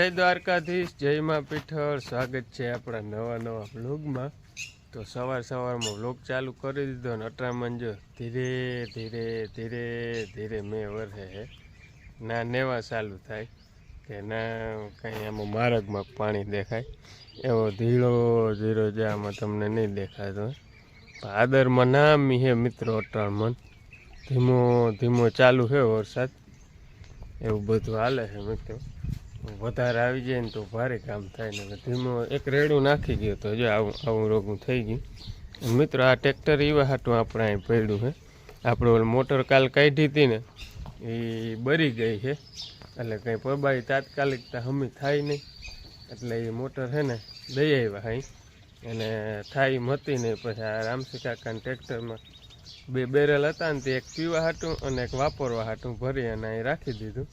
જય દ્વારકાધીશ જય માં પીઠળ. સ્વાગત છે આપણા નવા નવા વ્લોગમાં. તો સવાર સવારમાં વ્લોગ ચાલુ કરી દીધો ને અટરામણ જો ધીરે ધીરે ધીરે ધીરે મેં વરસે ના, નેવા ચાલુ થાય કે ના, કંઈ આમાં માર્ગમાં પાણી દેખાય. એવો ધીરો ધીરો જે આમાં તમને નહીં દેખાતો. ભાદરમાં નામ હે મિત્રો અટરામણ ધીમો ધીમો ચાલુ છે વરસાદ. એવું બધું હાલે છે મિત્રો. વધારે આવી જાય ને તો ભારે કામ થાય ને ધીમો એક રેડું નાખી ગયો તો જો આવું આવું રોગું થઈ ગયું. મિત્રો, આ ટ્રેક્ટર એવા હાટું આપણે અહીં પડ્યું છે. આપણે મોટર કાલ કાઢી હતી ને એ બરી ગઈ છે. એટલે કંઈ પબાઈ તાત્કાલિકતા હમી થાય નહીં. એટલે એ મોટર છે ને, દઈ આવ્યા અહીં. અને થાય મતી નહીં પછી આ રામસી કાકાના ટ્રેક્ટરમાં બે બેરલ હતા ને, તે એક પીવા હાટું અને એક વાપરવા હાટું ભરી અને અહીં રાખી દીધું.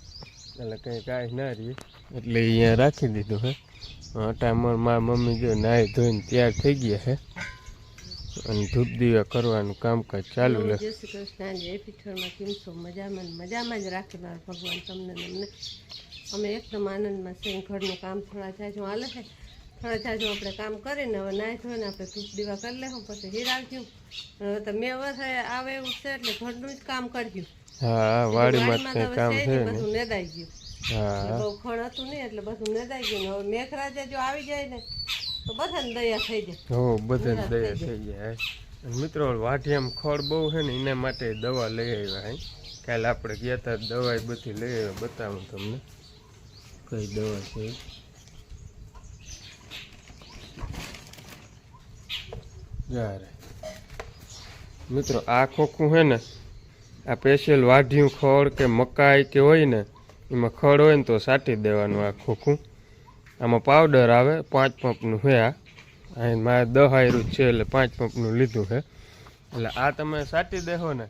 એટલે કંઈ કાંઈ ના રહીએ એટલે અહીંયા રાખી દીધું હે. અટામણ મારા મમ્મી જો નાહી ધોઈને તૈયાર થઈ ગયા હે. અને ધૂપ દીવા કરવાનું કામકાજ ચાલુ રહે જય શ્રી કૃષ્ણ જય પીઠળમાં કેમ છો? મજામાં મજામાં જ રાખે મારા ભગવાન તમને ને અમને. અમે એકદમ આનંદમાં છે ઘરનું કામ થોડા જાજુ હાલે છે. થોડા જાજુ આપણે કામ કરીને હવે નાહી ધોઈને આપણે ધૂપ દીવા કરી લેવું પછી હિરાવજો હવે તો મેં આવે એવું છે એટલે ઘરનું જ કામ કરજો. હા વાડીમાં જ કંઈ કામ છે ને ને બધું નેદાઈ ગયું. હા. બહુ ખણ હતું નહીં એટલે બધું નેદાઈ ગયું હવે મેઘરાજા જો આવી જાય ને તો બધાને દયા થઈ જાય. હો બધાને દયા થઈ અને મિત્રો વાઢિયામાં ખોળ બહુ છે ને એના માટે દવા લઈ આવ્યા હે. કાલે આપણે ગયા હતા દવા બધી લઈ આવ્યા બતાવું તમને. કઈ દવા છે એ. મિત્રો આ ખોખું છે ને આ સ્પેશિયલ વાઢિયું ખડ કે મકાઈ કે હોય ને, એમાં ખડ હોય ને તો સાટી દેવાનું આ ખોખું. આમાં પાવડર આવે, પાંચ પંપનું છે આ. અહીં મારે દહ આયરું છે એટલે પાંચ પંપનું લીધું છે એટલે આ તમે સાટી દેહો ને,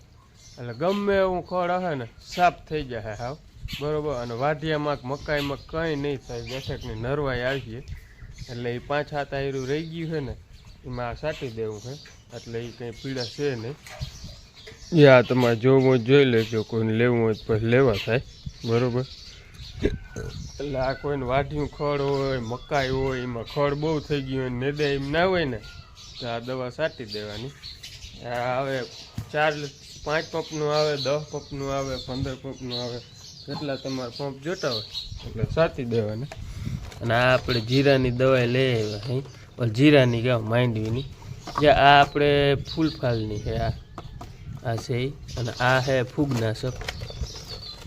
એટલે ગમે એવું ખડ હશે ને, સાફ થઈ જશે હાવ. બરોબર? અને વાઢિયામાં મકાઈમાં કંઈ નહીં થાય, બેઠકની નરવાઈ આવીએ. એટલે એ પાંચ હાથ આયરું રહી ગયું છે ને, એમાં સાટી દેવું છે એટલે એ કંઈ પીડા છે નહીં. યા તમારે જોવું હોય જોઈ લેજો, કોઈને લેવું હોય તો પછી લેવા થાય. બરોબર? એટલે આ કોઈને વાઢિયું ખડ હોય, મકાઈ હોય, એમાં ખડ બહુ થઈ ગયું હોય નેદે એમ ના હોય ને, તો આ દવા સાટી દેવાની. આ હવે ચાર પાંચ પંપનું આવે, દસ પંપનું આવે, પંદર પંપનું આવે, જેટલા તમારે પંપ જોતા હોય, એટલે સાટી દેવાના. અને આ આપણે જીરાની દવા લઈ આવ્યા અહીં જીરાની ગામ માંડવીની? જે આ આપણે ફૂલફાલની છે, આ. આ છે. અને આ છે ફૂગનાશક.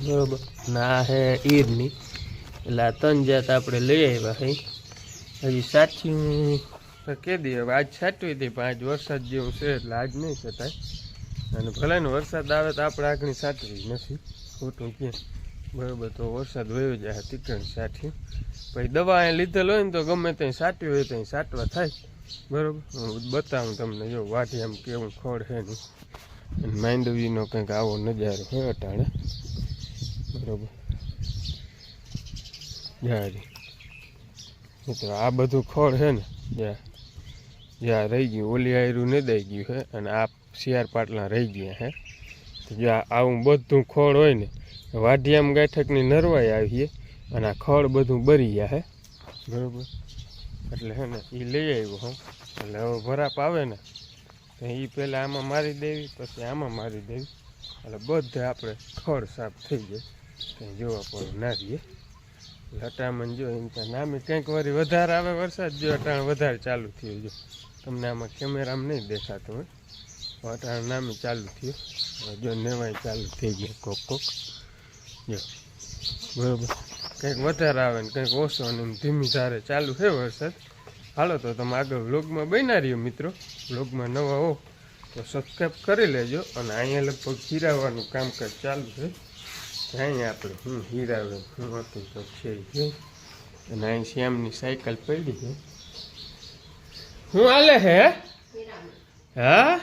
બરાબર? અને આ છે ઈરની. એટલે આ ત્રણ જાત આપણે લઈ આવ્યા હઈ. હજી સાચી કહી દઈએ આજ સાચવી હતી, પણ આજ વરસાદ જેવું છે, એટલે આજ નહીં છતાંય અને ભલે ને વરસાદ આવે તો આપણે આગળ સાચવી નથી. ખોટું ક્યાં બરાબર, તો વરસાદ વયો જાય તીકણ સાઠી. પછી દવા અહીં લીધેલ હોય ને તો ગમે ત્યાં સાટવી હોય, ત્યાં સાટવા થાય. બરાબર? હું બતાવું તમને, જો વાટી આમ કેવું ખોડ છે નહીં. માંડવીનો કંઈક આવો નજારો હે અટાણે. બરોબર. જારી મિત્રો, આ બધું ખોળ છે ને, જ્યાં જ્યાં રહી ગયું, ઓલી આયરું ને દઈ ગયું છે અને આ શિયાર પાટલા રહી ગયા હે. તો જ્યાં આવું બધું ખોળ હોય ને, વાઢિયામ ગાંઠકની નરવાઈ આવીએ અને આ ખોળ બધું બરી ગયા હે. બરોબર. એટલે હે ને એ લઈ આવ્યો હું. એટલે હવે ભરાપ આવે ને એ પહેલાં આમાં મારી દેવી, પછી આમાં મારી દેવી. એટલે બધે આપણે ખડ સાફ થઈ જાય. કંઈ જોવા પણ ના રહીએ લટામણ જો એમ તો નામી કંઈક વારી વધારે આવે વરસાદ, જો અટાણ વધારે ચાલુ થયું જો. તમને આમાં કેમેરામાં નહીં દેખાતું હોય. અટાણ નામી ચાલુ થયું. જો નેવાય ચાલુ થઈ ગયું કોક કોક. જો. બરોબર. કંઈક વધારે આવે ને કંઈક ઓછો ને એમ ધીમી ધારે ચાલુ છે વરસાદ. હાલો તો તમે આગળ વ્લોગમાં બન્યા રહ્યો મિત્રો. વ્લોગમાં નવા હો તો સબસ્ક્રાઈબ કરી લેજો અને અહીંયા લગભગ હીરાવાનું કામકાજ ચાલુ છે. અહીંયા આપણે હું હીરાવે હું હતું તો છે અને અહીં શ્યામની સાયકલ પડી છે. શું હાલે હે? હા?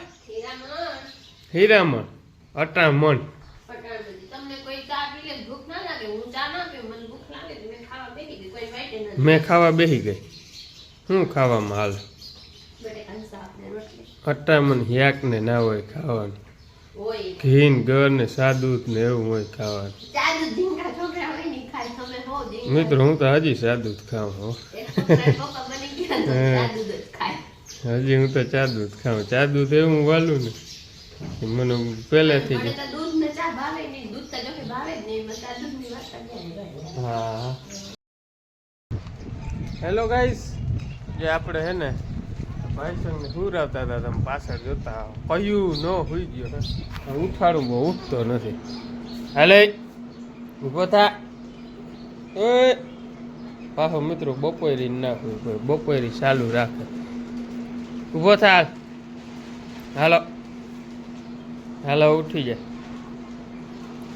હીરામણ. અટામણ. હું મેં ખાવા બેસી ગઈ? શું ખાવામાં હાલ? અટામણ હ્યાક ને ના હોય ખાવાનું. ઘી ગર ને સાદુત ને એવું હોય ખાવાનું. મિત્રો હું તો હજી સાદુત ખાઉં હો. હજી હું તો ચા દૂધ ખાઉં. ચા દૂધ એવું વાલું ને. મને પહેલેથી હા. હેલો ગાઈસ જે આપણે હે ને ભાઈ સંગને હુરાવતા હતા, તમે પાછળ જોતા કયું ન હોઈ ગયો ઉઠાડું બહુ ઉઠતો નથી. હાલે ઊભો થા. એ, પાછો મિત્રો બપોરી ના હોય કોઈ બપોરી ચાલુ રાખે. ઊભો થા. હાલો. હાલો, ઉઠી જા.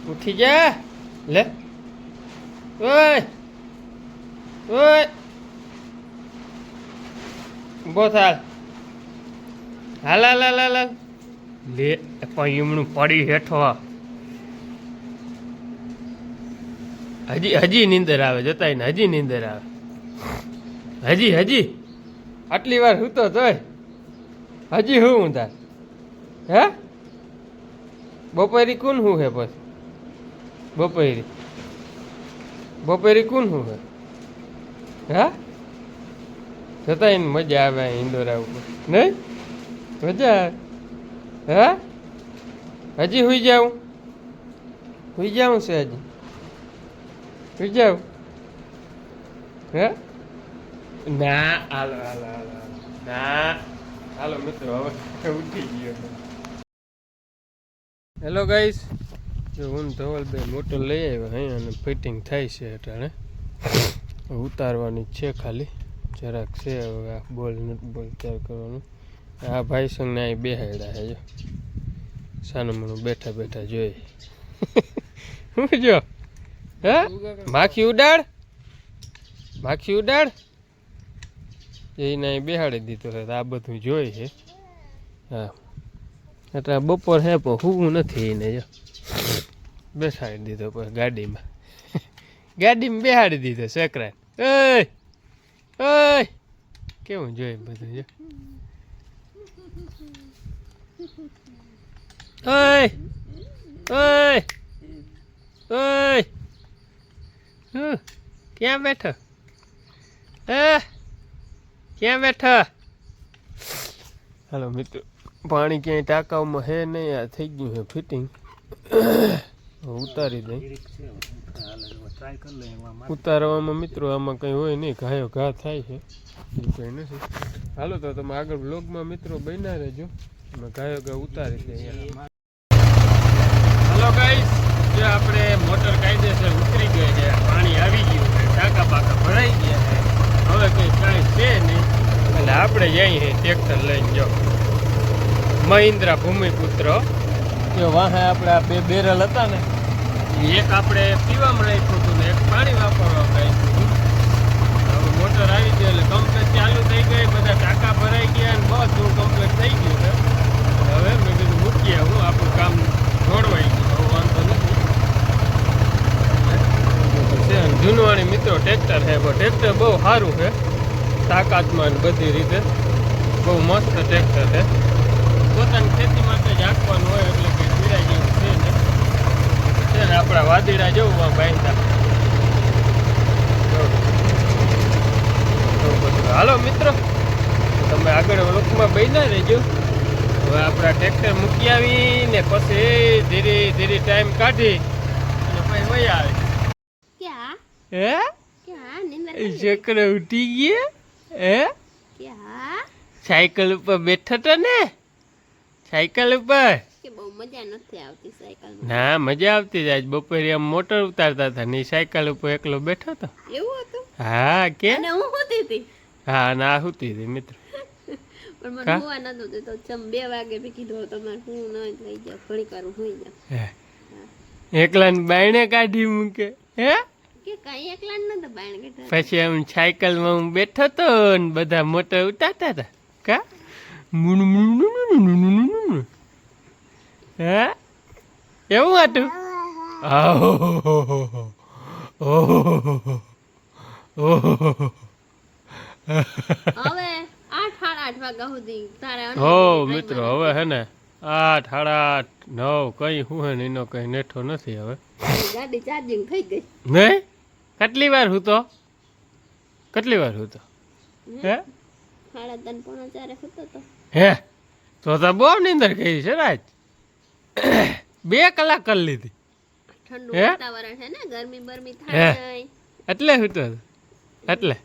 ઉઠી જા. લે. ઓય. ઓય. ઊભો થાલ. હાલ હાલ હાલ હાલ લે લે એમનું પડી હેઠો હજી હજી નીંદર આવે જતાય ને હજી નીંદર આવે. હજી હજી. આટલી વાર સૂતો તોય હજી હું ઊંધા. હે? બપોરી કોણ હું હે પછી? બપોરી. બપોરી કોણ હું હે? હા? જતાય ને મજા આવે ઇન્દોરા ઉપર. નહીં? મજા આવે. હા? હજી હુઈ જાઉં? હુઈ જાઉં છે હજી. હુઈ જાઉં? હે? ના હાલો હાલો હાલો. ના. હાલો મિત્રો હવે ઉઠી ગયો. હેલો ગાઈસ જો હું ધવલભાઈ મોટો લઈ આવ્યો અહીંયા અને ફિટિંગ થાય છે અટાણે ઉતારવાની છે ખાલી. જરાક છે હવે આ બોલ નથી બોલ તૈયાર કરવાનું. આ ભાઈ સંગને અહીં બેહાડ્યા છે જો. સાનું મનું બેઠા બેઠા જોઈએ શું જો? હે? માખી ઉડાડ? માખી ઉડાડ? એને અહીં બેહાડી દીધો છે. આ બધું જોઈ છે. હા. એટલે બપોર હે પણ હું નથી એને જો. બેસાડી દીધો ગાડીમાં. ગાડીમાં બેહાડી દીધો સેકરા ઓય ઓય! કેવું જોઈએ બધું, જો. ઓય! ઓય! ઓય! હું ક્યાં બેઠો? એ ક્યાં બેઠો? હાલો મિત્રો, પાણી ક્યાંય ટાંકાવમાં હે નહીં, આ થઈ ગયું છે ફિટિંગ ઉતારી દઈ. ઉતારવામાં મિત્રો આમાં કંઈ હોય નહીં ઘાયો ઘા થાય છે. એવું કંઈ નથી. હાલો તો તમે આગળ બ્લોગમાં મિત્રો બન્યા રહેજો. અમે ઘાયો ઘા ઉતારી દઈએ. હાલો ગાઈસ જે આપણે મોટર કાયદેસર ઉતરી ગઈ છે પાણી આવી ગયું છે ટાંકા પાકા ભરાઈ ગયા છે. હવે કંઈ કાંઈ છે નહીં. એટલે આપણે જઈએ ટ્રેક્ટર લઈને જો. મહિન્દ્રા ભૂમિપુત્ર. કે વાહે આપણે આ બે બેરલ હતા ને એક આપણે પીવામાં રાખ્યું હતું ને, એક પાણી વાપરવા રાખ્યું હતું. મોટર આવી ગયો એટલે કમ્પ્લેટ ચાલુ થઈ ગઈ, બધા ટાંકા ભરાઈ ગયા ને બધું કમ્પ્લેટ થઈ ગયું છે. હવે મેં કીધું મૂકીએ હું આપણું કામ જોડવાઈ ગયું. હવે વાંધો નથી. જૂનવાણી મિત્રો, ટ્રેક્ટર છે, પણ ટ્રેક્ટર બહુ સારું છે. તાકાતમાં બધી રીતે. બહુ મસ્ત ટ્રેક્ટર છે. પોતાની ખેતી માટે જ આપવાનું હોય એટલે કે પીડા જેવું છે ને આપણા વાદીડા જેવું આ બાંધતા હાલો મિત્રો તમે આગળ લોકમાં બન્યા રહેજો. હવે આપણા ટ્રેક્ટર મૂકી આવી ને પછી ધીરે ધીરે ટાઈમ કાઢી અને પછી વહી આવે. હે? નિંદર ઉઠી ગયા? હે? સાયકલ ઉપર બેઠા હતા ને? સાયકલ ઉપર? કે બહુ મજા નથી આવતી સાયકલ ના મજા આવતી જાય. બપોરે આમ મોટર ઉતારતા હતા ને સાયકલ ઉપર એકલો બેઠો હતો. એવું હતું? હા કે? અને હું હોતી હતી? હા ના હોતી હતી મિત્ર. પણ મને હોવા નતું દેતો ચમ બે વાગે મેં કીધું તમારે હું ન લઈ જાવ ઘણી વાર હોઈ જાઉં. એકલા ને બાયણે કાઢી મૂકે. હે? પછી આમ સાયકલમાં હું બેઠો તો ને બધા મોટર ઉતારતા હતા. કા? હે? એવું હતું? હો મિત્રો હવે હે ને આઠ સાડા આઠ નવ કઈ હું હે એનો કઈ નેઠો નથી હવે. ગાડી ચાર્જિંગ થઈ ગઈ. નહીં કેટલી વાર હૂતો કેટલી વાર હે સાડા ત્રણ પોણા ચારે હતો તો હે? તો તો બહુ નીંદર કહી છે રાજ બે કલાક કરી લીધી. ઠંડુ વાતાવરણ છે ને ગરમી બરમી થાય નહીં. એટલે હૂતો. તો એટલે.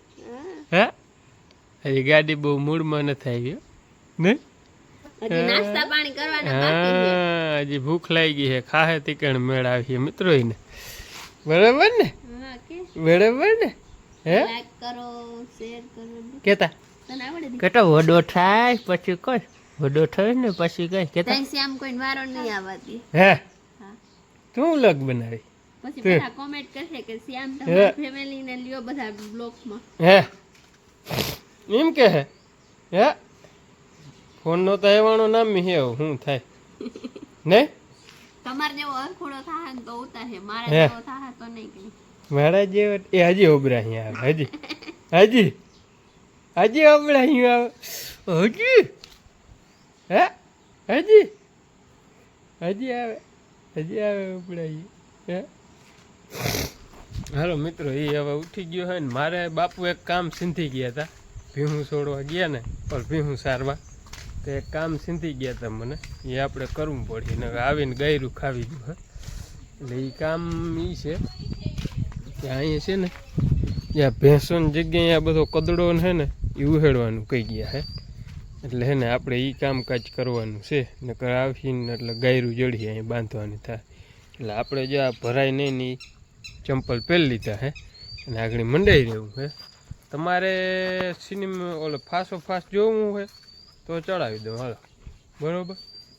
હા. હે? હજી ગાડી બહુ મૂડમાં નથી આવી હો. નહીં? હજી નાસ્તા પાણી કરવાના બાકી છે. હા હજી ભૂખ લાગી ગઈ છે. ખાહે તીકણ મેળ આવીએ મિત્રો ને બરાબર ને? હા બરાબર ને? હે? કરો શેર કરો. કેતા? કેતો વડો થાય પછી કોઈ વડો થયો ને પછી કઈ કેતા તઈ શ્યામ કોઈ વારો નહીં આવતી. હે? હા. તું લગ બનાવી? પછી બધા કોમેન્ટ કરશે કે શ્યામ હે. ફેમિલી ને લ્યો બધા બ્લોગમાં હે? એમ કે હે? હે? ફોન નો તો એવાનો નામ હે શું થાય? ને? તમારે જેવો અરખોડો થાય તો ઉતારે મારા જેવો થાય તો નહીં કે મારા જેવા એ હજી ઓબરા અહીંયા આવે હજી. હજી? હજી ઓબરા અહીંયા આવે? હજી? હે? હજી? હજી આવે. હજી આવે ઉપડાઈ હે? હાલો મિત્રો એ હવે ઉઠી ગયો હોય ને મારે બાપુ એક કામ સિંધી ગયા હતા ભીહું છોડવા ગયા ને પણ ભીહું સારવા. તો એક કામ સિંધી ગયા હતા મને. એ આપણે કરવું પડે ને આવીને ગયરું ખાવી ગયું એટલે એ કામ એ છે. કે અહીંયા છે ને, જ્યાં ભેંસોની જગ્યાએ આ બધો કદડો ને ને એ ઉહેડવાનું કહી ગયા, હે? એટલે હે ને આપણે એ કામકાજ કરવાનું છે. નકર આવીને એટલે ગાયરું જડી અહીં બાંધવાની થાય. એટલે આપણે જો આ ભરાય નહીં ને ચંપલ પહેરી લીધા હે. અને આગળ મંડાઈ રહેવું હે. તમારે સિનેમા ઓલો ફાસો ફાસ જોવું હોય તો ચડાવી દઉં હાલો. બરાબર?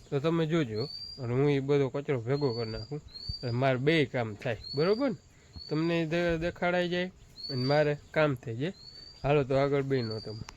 તો તમે જોજો. અને હું એ બધો કચરો ભેગો કરી નાખું. એટલે મારે બે કામ થાય. બરાબર ને? તમને દેખાડાઈ જાય અને મારે કામ થઈ જાય. હાલો તો આગળ બેનો તમે.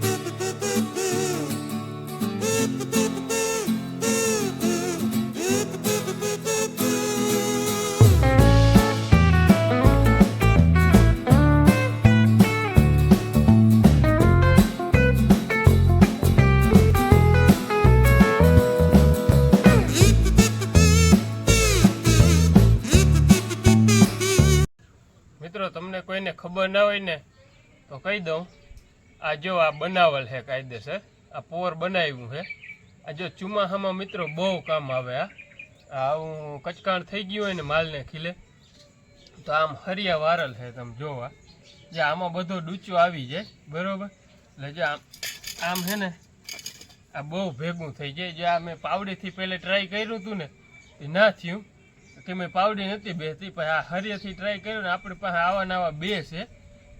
મિત્રો, તમને કોઈને ખબર ના હોય ને, તો કહી દઉં, આ જો આ બનાવલ છે કાયદેસર, આ પોર બનાવ્યું છે આ જો ચુમાહામાં મિત્રો બહુ કામ આવે આ આવું કચકાણ થઈ ગયું હોય ને માલને ખીલે, તો આમ હરિયા વારલ છે તમે જોવા જે આમાં બધો ડૂચો આવી જાય, બરોબર? એટલે જે આમ આમ છે ને, આ બહુ ભેગું થઈ જાય. જે આ મેં પાવડીથી પહેલે ટ્રાય કર્યું હતું ને, એ ના થયું. કે મેં પાવડી નથી બેસતી, પણ આ હરિયાથી ટ્રાય કર્યો ને આપણી પાસે આવા નવા બે છે.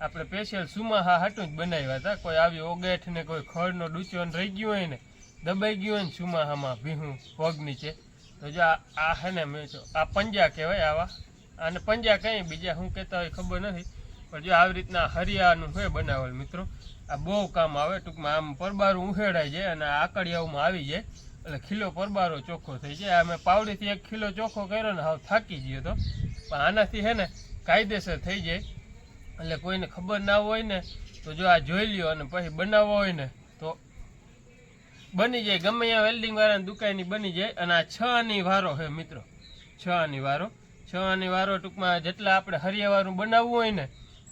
આપણે સ્પેશિયલ સુમાહા હાટું જ બનાવ્યા હતા. કોઈ આવી ઓગેઠ ને કોઈ ખડનો ડૂચો ને રહી ગયું હોય ને, દબાઈ ગયું હોય ને સુમાહામાં ભીહું પગ નીચે. તો જો આ હે ને મેં આ પંજા કહેવાય આવા. અને પંજા કંઈ, બીજા શું કહેતા હોય ખબર નથી. પણ જો આવી રીતના હરિયાનું હોય બનાવેલ મિત્રો, આ બહુ કામ આવે, ટૂંકમાં આમ પરબારું ઉહેડાઈ જાય અને આકડિયાઓમાં આવી જાય. એટલે ખીલો પરબારો ચોખ્ખો થઈ જાય. અમે પાવડીથી એક ખીલો ચોખ્ખો કર્યો ને, હાવ થાકી ગયો તો. પણ આનાથી હે ને કાયદેસર થઈ જાય. એટલે કોઈને ખબર ના હોય ને, તો જો આ જોઈ લ્યો અને પછી બનાવવો હોય ને, તો બની જાય. ગમે ત્યાં વેલ્ડિંગ વાળાની દુકાનની બની જાય. અને આ છ આની વારો છે મિત્રો. છ આની વારો. છ આની વારો ટૂંકમાં જેટલા આપણે હરિયાવાળું બનાવવું હોય ને,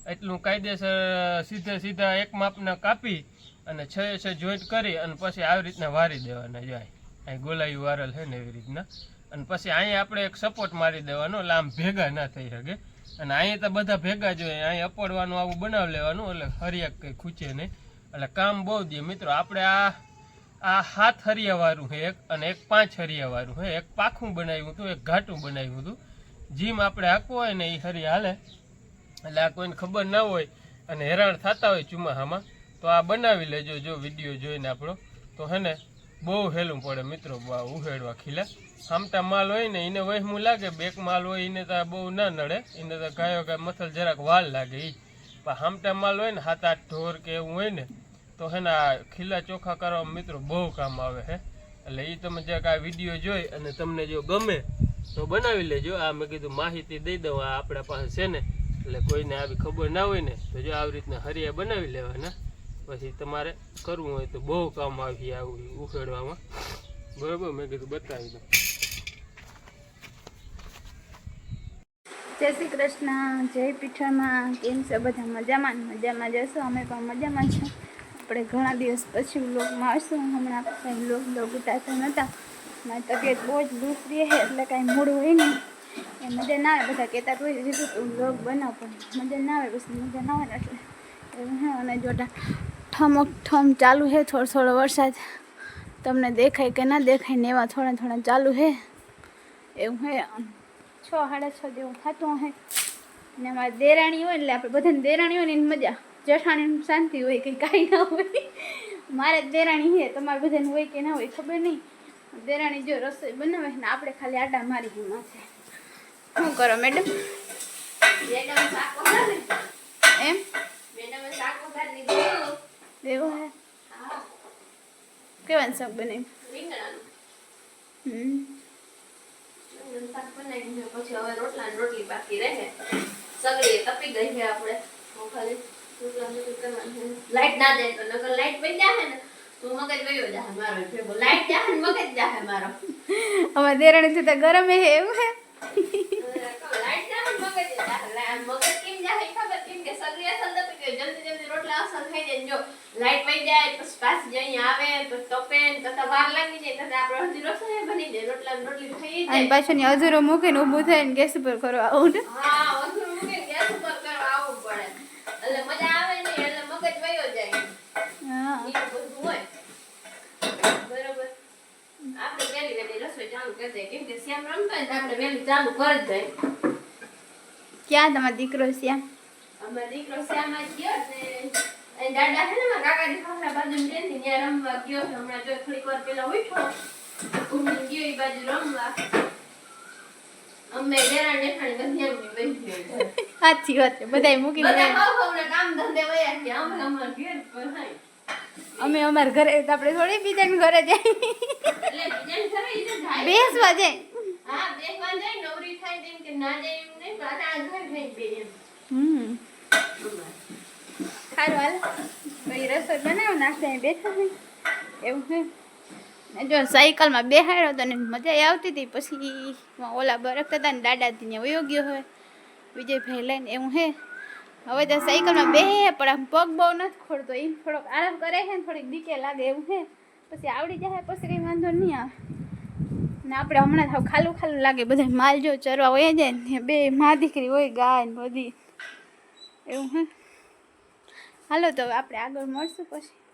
એટલું કાયદેસર સીધે સીધા એક માપના કાપી અને છ છ જોઈન્ટ કરી અને પછી આવી રીતના વારી દેવાના જાય. અહીં ગોલાયું વારેલ છે ને એવી રીતના. અને પછી અહીંયા આપણે એક સપોર્ટ મારી દેવાનો આમ ભેગા ના થઈ શકે. અને અહીંયા તો બધા ભેગા જોઈએ અહીંયા અપડવાનું, આવું બનાવી લેવાનું, એટલે હરિયા કંઈ ખૂચે નહીં. એટલે કામ બહુ દે મિત્રો, આપણે આ આ હાથ હરિયાવાળું છે એક અને એક પાંચ હરિયાવાળું છે. એક પાખું બનાવ્યું હતું, એક ઘાટું બનાવ્યું હતું. જીમ આપણે હાંકવું હોય ને એ હરિયા હાલે. એટલે આ કોઈને ખબર ના હોય અને હેરાન થતા હોય ચુમાહામાં, તો આ બનાવી લેજો જો વીડિયો જોઈને આપણો. તો હે ને બહુ હેલું પડે મિત્રો ઉહેડવા ખીલા. હામટા માલ હોય ને એને વહેમું લાગે, બેક માલ હોય એને તો બહુ ના નડે એને તો ગાયો ગાય મથલ જરાક વાલ લાગે એ પણ હામટા માલ હોય ને, હાથ આઠ ઢોર કે એવું હોય ને, તો હે ને ખીલા ચોખ્ખા કરવામાં મિત્રો બહુ કામ આવે હે. એટલે એ તમે જરાક આ વીડિયો જોઈ અને તમને જો ગમે, તો બનાવી લેજો. આ મેં કીધું માહિતી દઈ દઉં, આ આપણા પાસે છે ને, એટલે કોઈને આવી ખબર ના હોય ને, તો જો આવી રીતના હરિયા બનાવી લેવાના. પછી તમારે કરવું હોય તો બહુ કામ આવી આવું ઉખેડવામાં. બરોબર? મેં કીધું બતાવી દઉં. જય શ્રી કૃષ્ણ. જય પીઠામાં. કેમ છે? બધા મજામાં? મજામાં જશો અમે પણ મજામાં છે આપણે ઘણા દિવસ પછી વ્લોગમાં આવશું. હમણાં કાંઈ વ્લોગ વ્લોગ ઉતારતા નહોતા. મારી તબિયત બહુ જ લૂસ રહે એટલે કાંઈ મૂળ હોય નહીં. એ મજા ના આવે. બધા કહેતા હોય દીધું તું વ્લોગ બનાવ પણ. મજા ના આવે, પછી મજા ના આવે એટલે. અને જોટા ઠમક અઠમ ચાલુ છે થોડો થોડો વરસાદ. તમને દેખાય કે ના દેખાય ને એવા થોડા થોડા ચાલુ છે એવું હે? છ સાડા છ જેવું થતું હે. ને અમારે દેરાણી હોય એટલે આપણે બધાને દેરાણી હોય ને એની મજા. જેઠાણીની શાંતિ હોય કે કાંઈ ના હોય. મારે દેરાણી છે તમારે બધાને હોય કે ના હોય ખબર નહીં. દેરાણી જો રસોઈ બનાવે ને આપણે ખાલી આડા મારી ગયું છે શું કરો મેડમ? એમ? મેડમ શાક વઘારી દીધું. એવું હે? કેવાનું શાક બનાવ્યું રીંગણાનું. શાક બનાવ્યું પછી હવે રોટલા રોટલી બાકી રહે. સગડી તપી ગઈ છે આપણે. હું ખાલી. લાઈટ ના જાય તો નકર લાઈટ વહી જાય ને અમારે દેરાણી થી તો ગરમ હે એવું હે? લાઈટ ના મગજ મગજ કેમ જાય ખબર? કેમ કે અસલ અસલ થઈ જાય જો લાઈટ વહી જાય પછી પાછી જઈ આવે તો તપે તો વાર લાગી જાય તો આપણે અડધી રસોઈ બની જાય રોટલા રોટલી થઈ અને જાય. પાછું ની અધૂરો મૂકીને ઊભું થઈને ગેસ ઉપર કરવા આવું ને. હા વધુ મૂકીને ગેસ ઉપર કરવા આવવું પડે. એટલે મજા આવે ને એટલે મગજ વયો જાય. હા. ઈ બધું હોય. બરોબર. આપણે વહેલી વહેલી રસોઈ ચાલુ કરી દઈએ. કેમ કે શ્યામ રમતો હોય તો આપણે ચાલુ કરી જ દઈએ. ક્યાં તમારો દીકરો શ્યામ અમારો દીકરો શ્યામ ગયો છે. દાદા છે ને મારા કાકાની ખાખરા બાજુ બેસી ત્યાં રમવા ગયો હમણાં જો થોડીક વાર પહેલા ઉઠ્યો ઊંઘી ગયો એ બાજુ રમવા. અમે દેરાણ જેઠાણી બધી એમની સાચી વાત છે બધાય બધા ગયા. કામ ધંધે વયા અમે અમાર ઘેર પર હાય. અમે અમારા ઘરે આપણે થોડી બીજાને ઘરે જાય. બેસવા જાય. હા બેસવા જાય નવરી થાય તેમ કે ના જાય એમ નહીં આ ઘર નહીં બે એમ. હમ. સારું હાલ. ભાઈ રસોઈ બનાવો નાખે બેઠા છે એવું છે. જો સાયકલમાં બેહાડ્યો હતો ને મજા આવતી હતી. પછી ઓલા બરકતા હતા ને દાદાથી ત્યાં વયો ગયો હોય. વિજયભાઈ લઈને એવું હે હવે તો સાયકલમાં બે પણ આમ પગ બહુ નથી ખોડતો એમ થોડોક આરામ કરે છે ને, થોડીક દીકે લાગે એવું છે. પછી આવડી જાય, પછી કંઈ વાંધો નહીં આવે. ને આપણે હમણાં થાવ ખાલું ખાલું લાગે. બધા માલ જો ચરવા હોય જાય ને બે મા દીકરી હોય ગાય ને બધી. એવું હે હાલો તો આપણે આગળ મળશું પછી.